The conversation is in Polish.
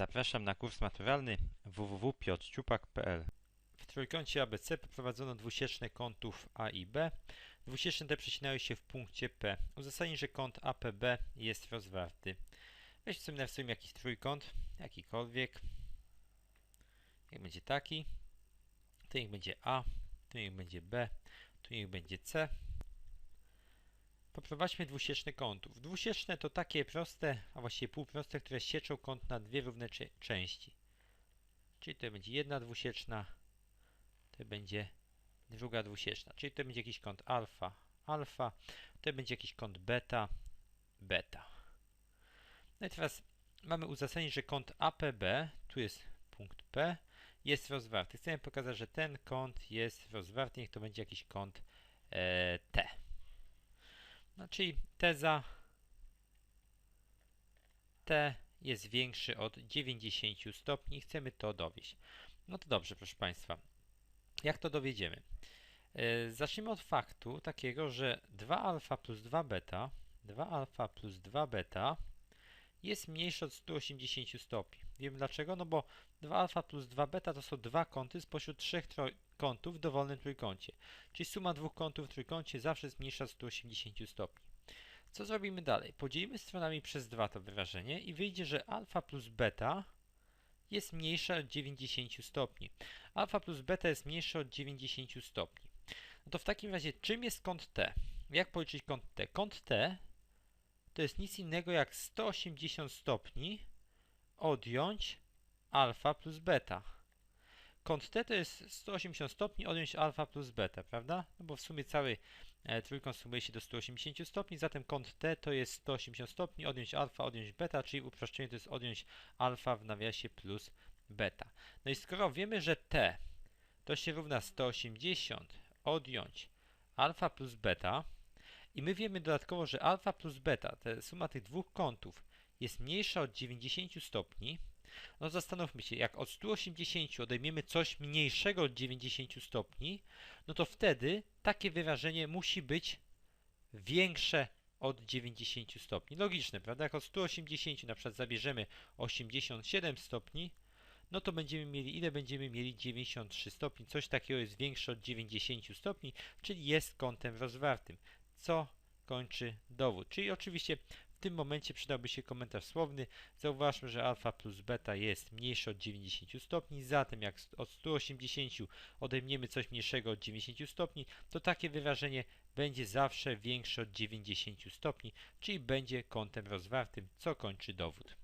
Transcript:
Zapraszam na kurs maturalny www.piotrciupak.pl W trójkącie ABC poprowadzono dwusieczne kątów A i B. Dwusieczne te przecinają się w punkcie P. Uzasadnij, że kąt APB jest rozwarty. Weź sobie narysujmy jakiś trójkąt, jakikolwiek. Niech będzie taki. Tu niech będzie A, tu niech będzie B, tu niech będzie C. Poprowadźmy dwusieczne kątów. Dwusieczne to takie proste, a właściwie półproste, które sieczą kąt na dwie równe części. Czyli to będzie jedna dwusieczna, to będzie druga dwusieczna. Czyli to będzie jakiś kąt alfa, alfa, to będzie jakiś kąt beta, beta. No i teraz mamy uzasadnienie, że kąt APB, tu jest punkt P, jest rozwarty. Chcemy pokazać, że ten kąt jest rozwarty, niech to będzie jakiś kąt e, T. No, czyli teza T jest większy od 90 stopni. Chcemy to dowieść. No to dobrze, proszę Państwa. Jak to dowiedziemy? Yy, zacznijmy od faktu takiego, że 2 alfa plus 2 beta 2 alfa plus 2 beta jest mniejsze od 180 stopni. Wiem dlaczego? No bo 2 alfa plus 2 beta to są dwa kąty spośród trzech kątów w dowolnym trójkącie. Czyli suma dwóch kątów w trójkącie zawsze jest mniejsza od 180 stopni. Co zrobimy dalej? Podzielimy stronami przez 2 to wyrażenie i wyjdzie, że alfa plus beta jest mniejsza od 90 stopni. Alfa plus beta jest mniejsza od 90 stopni. No to w takim razie czym jest kąt T? Jak policzyć kąt T? Kąt T to jest nic innego jak 180 stopni odjąć alfa plus beta. Kąt T to jest 180 stopni odjąć alfa plus beta, prawda? No bo w sumie cały e, trójkąt sumuje się do 180 stopni, zatem kąt T to jest 180 stopni, odjąć alfa, odjąć beta, czyli uproszczenie to jest odjąć alfa w nawiasie plus beta. No i skoro wiemy, że T to się równa 180 odjąć alfa plus beta i my wiemy dodatkowo, że alfa plus beta, ta suma tych dwóch kątów jest mniejsza od 90 stopni, no zastanówmy się, jak od 180 odejmiemy coś mniejszego od 90 stopni, no to wtedy takie wyrażenie musi być większe od 90 stopni. Logiczne, prawda? Jak od 180 na przykład zabierzemy 87 stopni, no to będziemy mieli, ile będziemy mieli 93 stopni. Coś takiego jest większe od 90 stopni, czyli jest kątem rozwartym. Co kończy dowód? Czyli oczywiście tym momencie przydałby się komentarz słowny. Zauważmy, że alfa plus beta jest mniejsze od 90 stopni, zatem jak od 180 odejmiemy coś mniejszego od 90 stopni, to takie wyrażenie będzie zawsze większe od 90 stopni, czyli będzie kątem rozwartym, co kończy dowód.